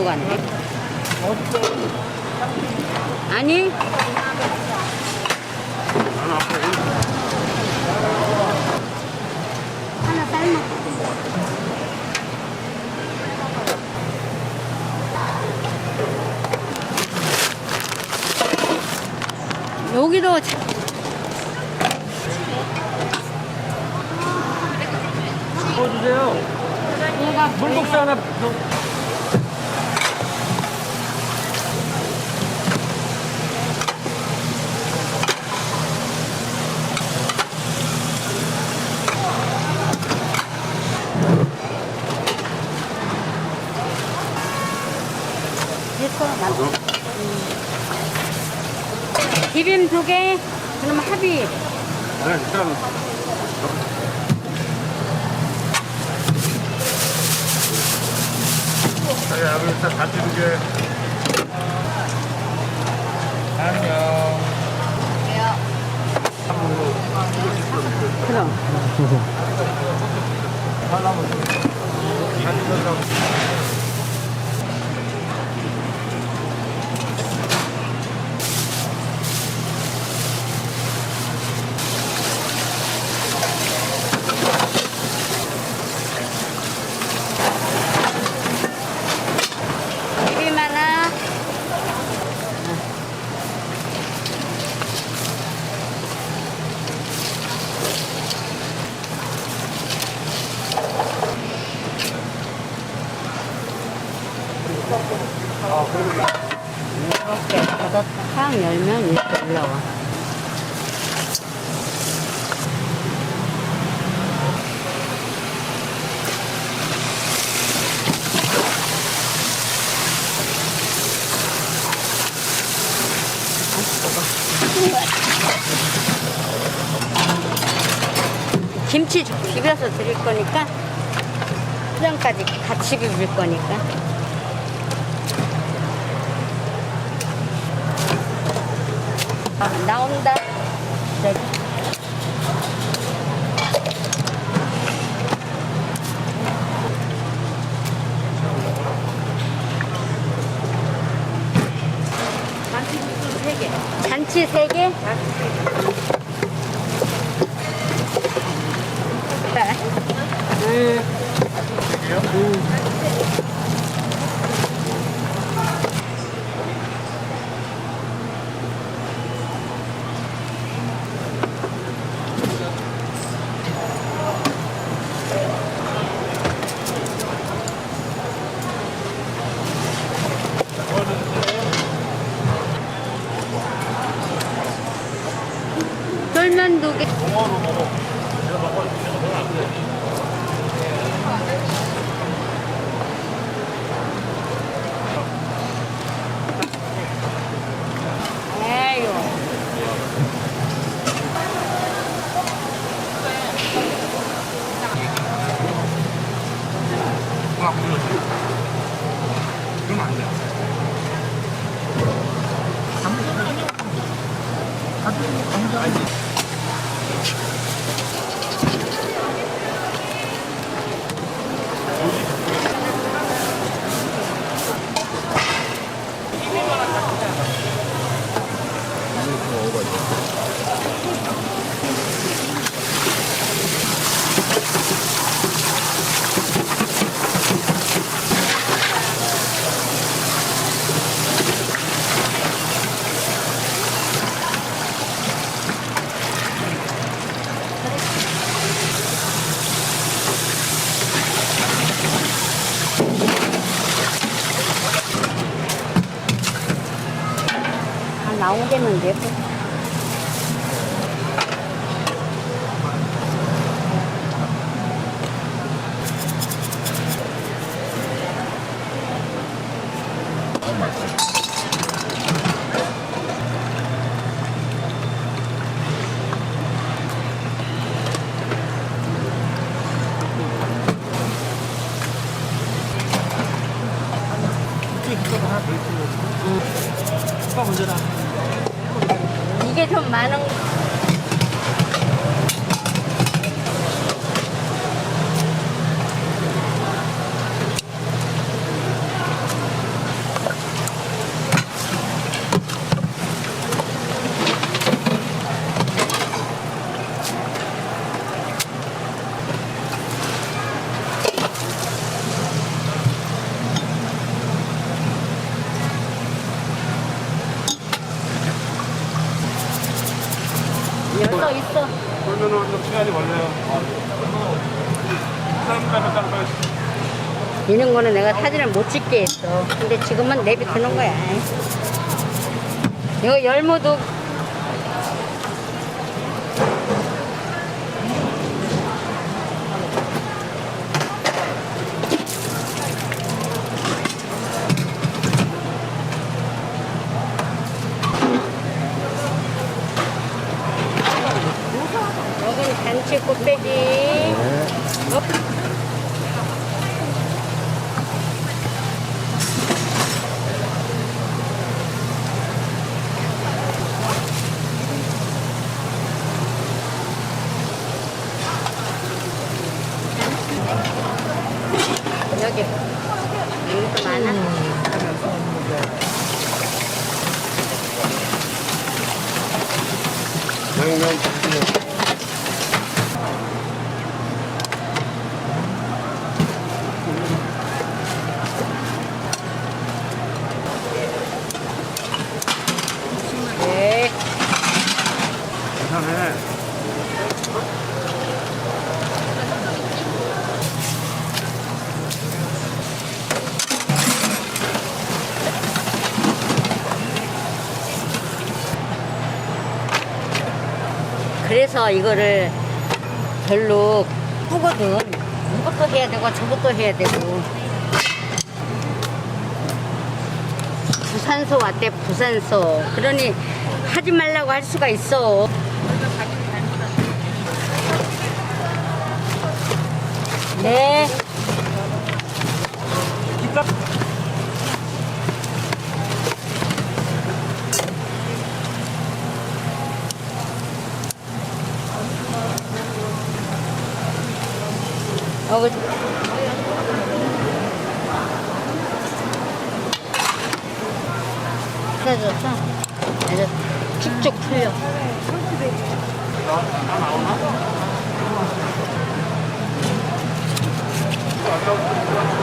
떠지고 갔네. 아니, 하나 삶아. 여기도 자- 주세요. 얘가 물국수 하나. 더. 됐어, 나도. 비빔 두 개, 그럼 합의. 네, 일단 저희 아버지 일단 같이 두 개. 안녕. 그럼. 비빔 하나. 이렇게 닫았다 탁 열면 이렇게 올라와. 김치 비벼서 드릴 거니까 수정까지 같이 비빌 거니까. 나온다. 네. 잔치 세 개? 네. 쫄면 두 개. 에휴. 그러면 안 돼. 다 나오겠는데. 더 있으면. 오빠 먼저 나. 이게 좀 많은 있어 있어 그러면은 좀 시간이 걸려요. 사람. 이런 거는 내가 사진을 못 찍게 했어. 근데 지금은 내비두는 거야. 이거 열무도 여긴 잔치 꽃배기. 어? 여기 여기도 많아. 양념 네. 괜찮네. 그래서 이거를 별로 하거든. 이것도 해야 되고 저것도 해야 되고. 부산서 왔대 부산서. 그러니 하지 말라고 할 수가 있어. 네. 어, 그- 풀어줬어? 아주 쭉쭉 풀려. 언